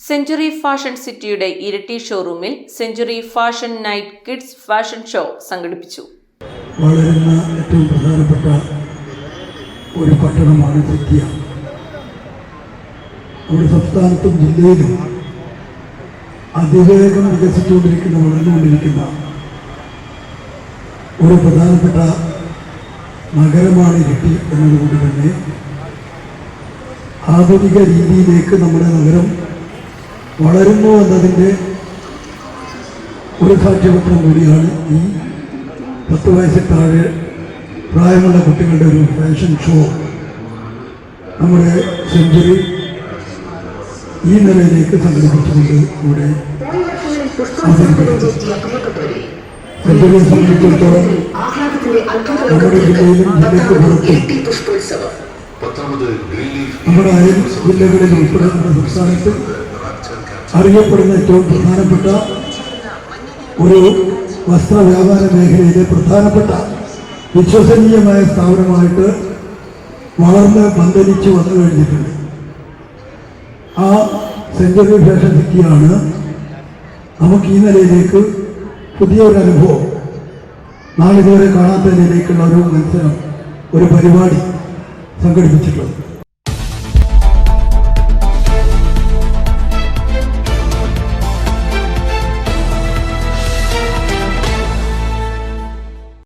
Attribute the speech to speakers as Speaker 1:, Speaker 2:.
Speaker 1: Century fashion സിറ്റിയുടെ ഇരട്ടി ഷോറൂമിൽ century fashion night kids fashion show സംഘടിപ്പിച്ചു.
Speaker 2: വളരുന്ന ഏറ്റവും പ്രധാനപ്പെട്ട ഒരു പട്ടണമാണ് സിറ്റിയ നമ്മുടെ സംസ്ഥാനത്തും ജില്ലയിലും അതിവേഗം വികസിച്ചുകൊണ്ടിരിക്കുന്ന വളർന്നുകൊണ്ടിരിക്കുന്ന ഒരു പ്രധാനപ്പെട്ട നഗരമാണ് ഇരിട്ടി എന്നതുകൊണ്ട് തന്നെ ആധുനിക രീതിയിലേക്ക് നമ്മുടെ നഗരം വളരുന്നു എന്നതിന്റെ ഒരു സാക്ഷ്യപത്രം കൂടിയാണ് ഈ പത്ത് വയസ്സിൽ താഴെ പ്രായമുള്ള കുട്ടികളുടെ ഒരു ഫാഷൻ ഷോ. നമ്മുടെ സെഞ്ചുറി ഈ നിലയിലേക്ക് സംഘടിപ്പിച്ചുകൊണ്ട് ഇവിടെ അവതരിപ്പിച്ചു സെഞ്ചുറിയെ സംബന്ധിച്ചിടത്തോളം നമ്മുടെ ജില്ലയിലും ജില്ലയ്ക്ക് പുറത്തും നമ്മുടെ അയൽ ജില്ലകളിൽ ഉൾപ്പെടെ നമ്മുടെ സംസ്ഥാനത്ത് അറിയപ്പെടുന്ന ഏറ്റവും പ്രധാനപ്പെട്ട ഒരു വസ്ത്ര വ്യാപാര മേഖലയിലെ പ്രധാനപ്പെട്ട വിശ്വസനീയമായ സ്ഥാപനമായിട്ട് വളർന്ന് പന്തലിച്ചു വന്നു കഴിഞ്ഞിട്ടുണ്ട്. ആ സെഞ്ചുറി ഫാഷൻ സിറ്റിയാണ് നമുക്ക് ഈ നിലയിലേക്ക് പുതിയൊരു അനുഭവം. നാളിതുവരെ കാണാത്ത നിലയിലേക്കുള്ള ഒരു മത്സരം ഒരു പരിപാടി സംഘടിപ്പിച്ചിട്ടുള്ളത്.